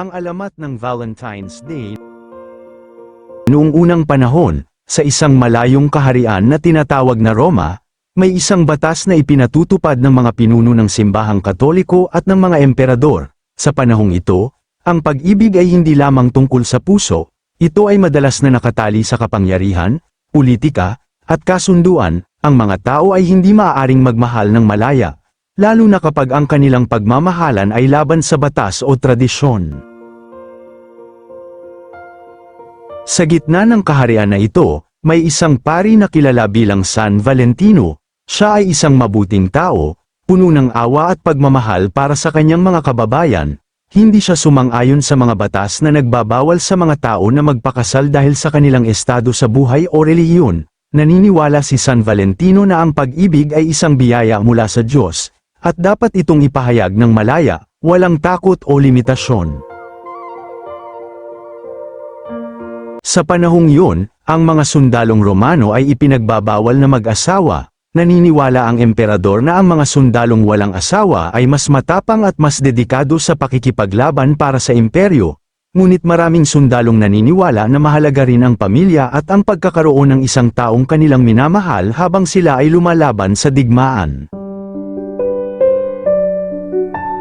Ang alamat ng Valentine's Day Noong unang panahon, sa isang malayong kaharian na tinatawag na Roma, may isang batas na ipinatutupad ng mga pinuno ng simbahang katoliko at ng mga emperador. Sa panahong ito, ang pag-ibig ay hindi lamang tungkol sa puso, ito ay madalas na nakatali sa kapangyarihan, politika, at kasunduan, ang mga tao ay hindi maaaring magmahal ng malaya, lalo na kapag ang kanilang pagmamahalan ay laban sa batas o tradisyon. Sa gitna ng kaharian na ito, may isang pari na kilala bilang San Valentino. Siya ay isang mabuting tao, puno ng awa at pagmamahal para sa kanyang mga kababayan. Hindi siya sumang-ayon sa mga batas na nagbabawal sa mga tao na magpakasal dahil sa kanilang estado sa buhay o relihiyon. Naniniwala si San Valentino na ang pag-ibig ay isang biyaya mula sa Diyos, at dapat itong ipahayag ng malaya, walang takot o limitasyon. Sa panahong yun, ang mga sundalong Romano ay ipinagbabawal na mag-asawa. Naniniwala ang emperador na ang mga sundalong walang asawa ay mas matapang at mas dedikado sa pakikipaglaban para sa imperyo. Ngunit maraming sundalong naniniwala na mahalaga rin ang pamilya at ang pagkakaroon ng isang taong kanilang minamahal habang sila ay lumalaban sa digmaan.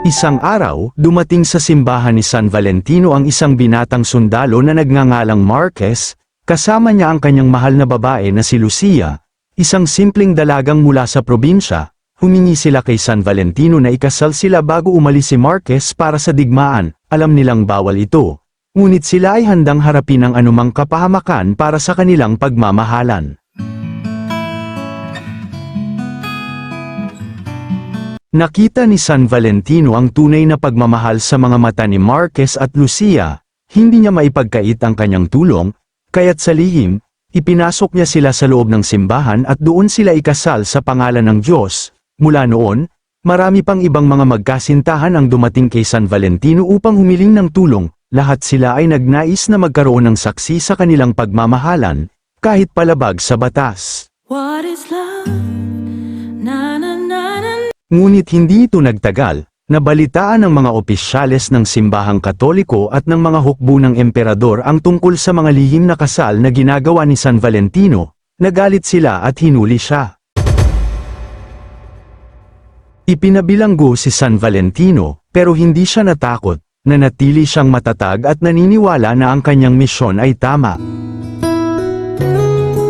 Isang araw, dumating sa simbahan ni San Valentino ang isang binatang sundalo na nagngangalang Marquez, kasama niya ang kanyang mahal na babae na si Lucia, isang simpleng dalagang mula sa probinsya, humingi sila kay San Valentino na ikasal sila bago umalis si Marquez para sa digmaan, alam nilang bawal ito. Ngunit sila ay handang harapin ang anumang kapahamakan para sa kanilang pagmamahalan. Nakita ni San Valentino ang tunay na pagmamahal sa mga mata ni Marquez at Lucia, hindi niya maipagkait ang kanyang tulong, kaya't sa lihim, ipinasok niya sila sa loob ng simbahan at doon sila ikasal sa pangalan ng Diyos. Mula noon, marami pang ibang mga magkasintahan ang dumating kay San Valentino upang humiling ng tulong, lahat sila ay nagnais na magkaroon ng saksi sa kanilang pagmamahalan, kahit palabag sa batas. What is love? Na. Ngunit hindi ito nagtagal, nabalitaan ng mga opisyales ng simbahang katoliko at ng mga hukbo ng emperador ang tungkol sa mga lihim na kasal na ginagawa ni San Valentino, nagalit sila at hinuli siya. Ipinabilanggo si San Valentino, pero hindi siya natakot, nanatili siyang matatag at naniniwala na ang kanyang misyon ay tama.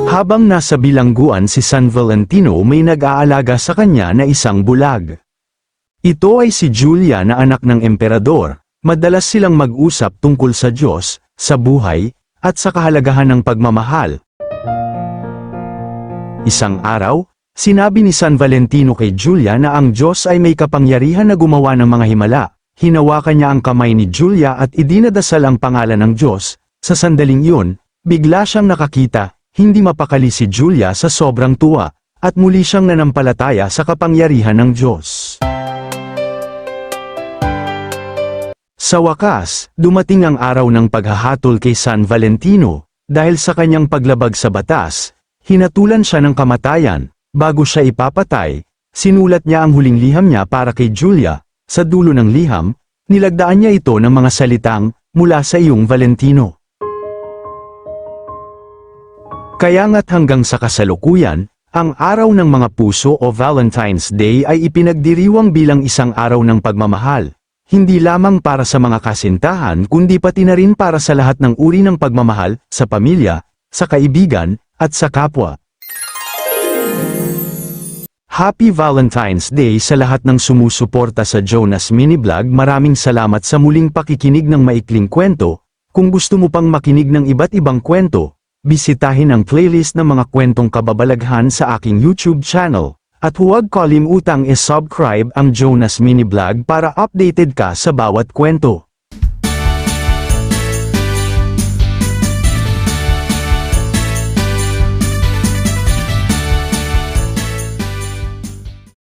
Habang nasa bilangguan si San Valentino may nag-aalaga sa kanya na isang bulag. Ito ay si Julia na anak ng emperador, madalas silang mag-usap tungkol sa Diyos, sa buhay, at sa kahalagahan ng pagmamahal. Isang araw, sinabi ni San Valentino kay Julia na ang Diyos ay may kapangyarihan na gumawa ng mga himala. Hinawakan niya ang kamay ni Julia at idinadasal ang pangalan ng Diyos. Sa sandaling yun, bigla siyang nakakita, hindi mapakali si Julia sa sobrang tuwa, at muli siyang nanampalataya sa kapangyarihan ng Diyos. Sa wakas, dumating ang araw ng paghahatol kay San Valentino, dahil sa kanyang paglabag sa batas, hinatulan siya ng kamatayan, bago siya ipapatay, sinulat niya ang huling liham niya para kay Julia, sa dulo ng liham, nilagdaan niya ito ng mga salitang, mula sa iyong Valentino. Kaya nga't hanggang sa kasalukuyan, ang araw ng mga puso o Valentine's Day ay ipinagdiriwang bilang isang araw ng pagmamahal, hindi lamang para sa mga kasintahan kundi pati na rin para sa lahat ng uri ng pagmamahal, sa pamilya, sa kaibigan, at sa kapwa. Happy Valentine's Day sa lahat ng sumusuporta sa Jonas Mini Vlog. Maraming salamat sa muling pakikinig ng maikling kwento. Kung gusto mo pang makinig ng iba't ibang kwento, bisitahin ang playlist ng mga kwentong kababalaghan sa aking YouTube channel. At huwag kalimutang i-subscribe ang Jonas Mini Vlog para updated ka sa bawat kwento.